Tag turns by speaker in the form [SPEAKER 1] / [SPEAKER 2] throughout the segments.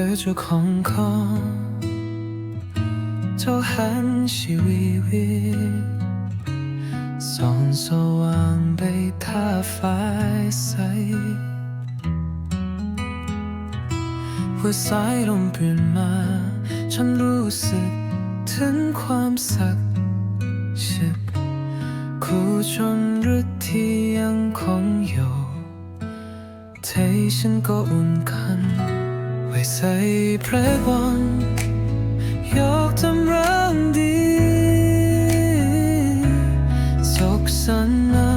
[SPEAKER 1] เธอเจ้าของของเจ้าหันชีวิวิตส่องสว่างไปท่าฟ้าใสหัวสายลมเปลี่ยนมา ฉันรู้สึกถึงความศักดิ์สิทธิ์คู่ชนฤทธิยังคงอยู่ใจฉันก็อุ่นขัน ไว้ใส่พระวันยกจำรังดีสกสันเอา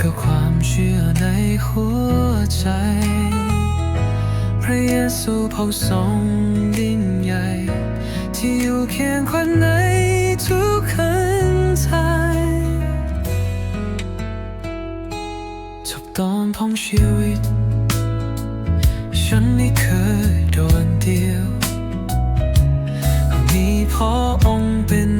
[SPEAKER 1] กับความเชื่อในหัวใจ พระเยซูเผ่าทรงยิ่งใหญ่ ที่อยู่เคียงขวัญในทุกขันใจจบตอนของชีวิต ฉันไม่เคยโดนเดียว มีพ่อองค์เป็น